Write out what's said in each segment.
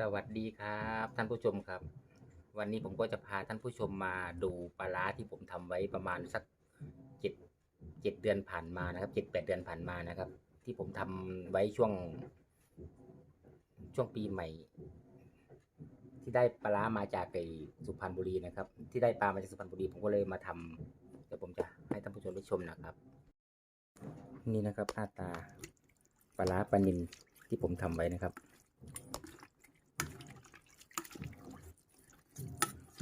สวัสดีครับท่านผู้ชมครับ วันนี้ผมก็จะพาท่านผู้ชมมาดูปลาร้าที่ผมทำไว้ประมาณสักเจ็ดเจ็ดเดือนผ่านมานะครับเจ็ดแปดเดือนผ่านมานะครับ ที่ผมทำไว้ช่วง ช่วงปีใหม่ ที่ได้ปลาร้ามาจากไอสุพรรณบุรีนะครับ ที่ได้ปลามาจากสุพรรณบุรีผมก็เลยมาทำเดี๋ยวผมจะให้ท่านผู้ชมได้ชมนะครับ นี่นะครับหน้าตาปลาร้าปลานิลที่ผมทำไว้นะครับ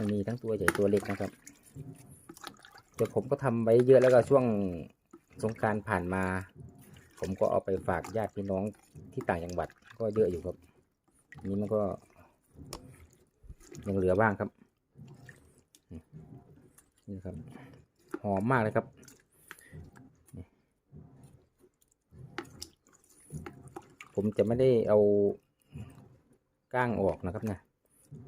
มันมีทั้งตัวใหญ่ตัวเล็กนะครับ เดี๋ยวผมก็ทำไว้เยอะแล้วก็ช่วงสงการผ่านมา ผมก็เอาไปฝากญาติพี่น้องที่ต่างจังหวัด ก็เยอะอยู่ครับ นี้มันก็ยังเหลือบ้างครับ นี่ครับ หอมมากเลยครับผมจะไม่ได้เอาก้างออกนะครับนะ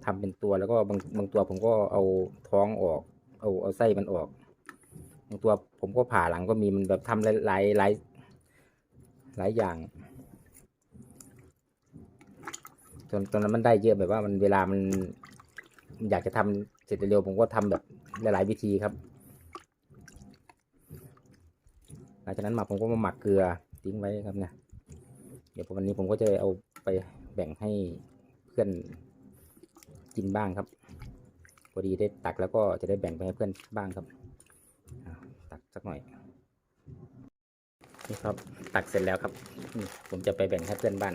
ทำเป็นตัวแล้วก็บางบางตัวผมก็เอาท้องออก เอาเอาไส้มันออก บางตัวผมก็ผ่าหลังก็มีมันแบบทำหลายหลายหลายหลายอย่างจนตอนนั้นมันได้เยอะแบบว่ามันเวลามันอยากจะทำเสร็จเร็วผมก็ทำแบบหลาย ๆ วิธีครับ หลังจากนั้นมาผมก็มาหมักเกลือทิ้งไว้ครับเนี่ยเดี๋ยววันนี้ผมก็จะเอาไปแบ่งให้เพื่อน กินบ้างครับพอดีได้ตักแล้วก็จะได้แบ่งไปให้เพื่อนบ้างครับตักสักหน่อยนี่ครับตักเสร็จแล้วครับผมจะไปแบ่งให้เพื่อนบ้าน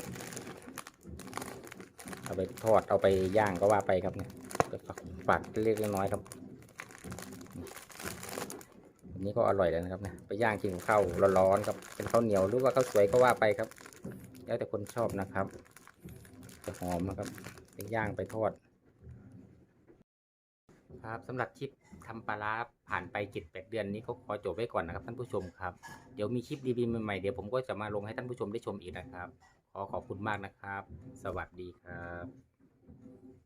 เอาไปทอดเอาไปย่างก็ว่าไปครับเนี่ยฝากฝากเล็กน้อยครับันนี้ก็อร่อยแล้วนะครับนะไปย่างกินข้าวร้อนๆครับ เป็นข้าวเหนียวหรือว่าข้าวสวยก็ว่าไปครับ แล้วแต่คนชอบนะครับ จะหอมนะครับไปย่างไปทอด ครับสำหรับคลิปทำปลาร้าผ่านไปเจ็ดแปดเดือนนี้ก็ขอจบไว้ก่อนนะครับท่านผู้ชมครับ เดี๋ยวมีคลิปดีๆใหม่ๆเดี๋ยวผมก็จะมาลงให้ท่านผู้ชมได้ชมอีกนะครับ ขอขอบคุณมากนะครับ สวัสดีครับ